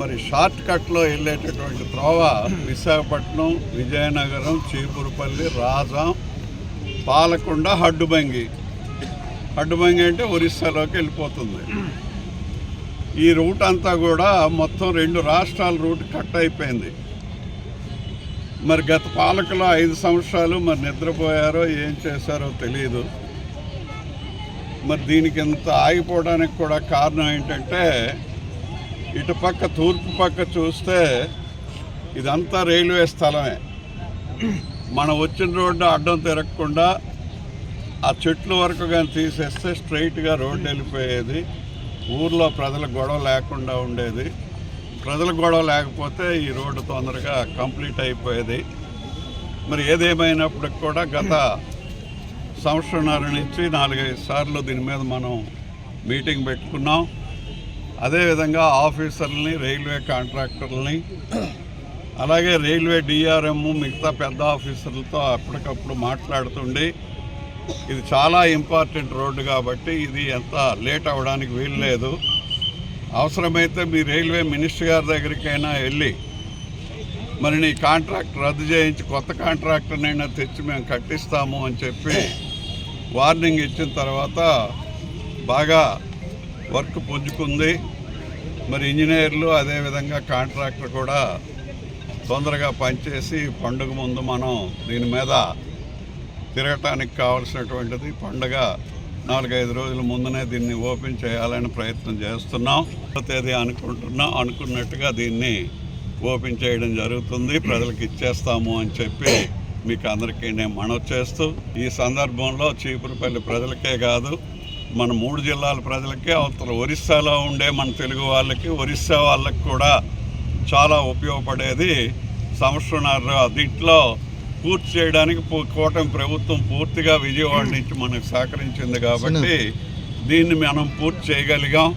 మరి షార్ట్ కట్లో వెళ్ళేటటువంటి త్రోవ విశాఖపట్నం విజయనగరం చీపురుపల్లి రాజాం పాలకొండ హడ్డుబంగి. హడ్డుబంగి అంటే ఒరిస్సాలోకి వెళ్ళిపోతుంది. ఈ రూట్ అంతా కూడా మొత్తం రెండు రాష్ట్రాల రూట్ కట్ అయిపోయింది. మరి గత పాలకులు ఐదు సంవత్సరాలు మరి నిద్రపోయారో ఏం చేశారో తెలియదు మరి దీనికి ఇంత ఆగిపోవడానికి కూడా కారణం ఏంటంటే ఇటు పక్క తూర్పు పక్క చూస్తే ఇదంతా రైల్వే స్థలమే. మనం వచ్చిన రోడ్డు అడ్డం తిరగకుండా ఆ చెట్ల వరకు కానీ తీసేస్తే స్ట్రైట్గా రోడ్డు వెళ్ళిపోయేది. ఊర్లో ప్రజల గొడవ లేకుండా ఉండేది. ప్రజల గొడవ లేకపోతే ఈ రోడ్డు తొందరగా కంప్లీట్ అయిపోయేది. మరి ఏదేమైనప్పటికి కూడా గత సంవత్సరంన్నర నుంచి నాలుగైదు సార్లు దీని మీద మనం మీటింగ్ పెట్టుకున్నాం. అదేవిధంగా ఆఫీసర్లని రైల్వే కాంట్రాక్టర్లని అలాగే రైల్వే డిఆర్ఎం మిగతా పెద్ద ఆఫీసర్లతో అప్పటికప్పుడు మాట్లాడుతుండి ఇది చాలా ఇంపార్టెంట్ రోడ్డు కాబట్టి ఇది ఎంత లేట్ అవ్వడానికి వీలు లేదు. అవసరమైతే మీ రైల్వే మినిస్టర్ గారి దగ్గరికైనా వెళ్ళి మరి నీ కాంట్రాక్ట్ రద్దు చేయించి కొత్త కాంట్రాక్టర్నైనా తెచ్చి మేము కట్టిస్తాము అని చెప్పి వార్నింగ్ ఇచ్చిన తర్వాత బాగా వర్క్ పుంజుకుంది. మరి ఇంజనీర్లు అదేవిధంగా కాంట్రాక్టర్ కూడా తొందరగా పనిచేసి పండుగ ముందు మనం దీని మీద తిరగటానికి కావాల్సినటువంటిది పండుగ నాలుగైదు రోజుల ముందునే దీన్ని ఓపెన్ చేయాలని ప్రయత్నం చేస్తున్నాం. తేదీ అనుకుంటున్నాం అనుకున్నట్టుగా దీన్ని ఓపెన్ చేయడం జరుగుతుంది. ప్రజలకు ఇచ్చేస్తాము అని చెప్పి మీకు అందరికీ నేను మనవి చేస్తూ ఈ సందర్భంలో చీపురుపల్లి ప్రజలకే కాదు మన మూడు జిల్లాల ప్రజలకే అవతల ఒరిస్సాలో ఉండే మన తెలుగు వాళ్ళకి ఒరిస్సా వాళ్ళకి కూడా చాలా ఉపయోగపడేది. సంవత్సరంన్నర దీంట్లో పూర్తి చేయడానికి కూటమి ప్రభుత్వం పూర్తిగా విజయవాడ నుంచి మనకు సహకరించింది కాబట్టి దీన్ని మనం పూర్తి చేయగలిగాం.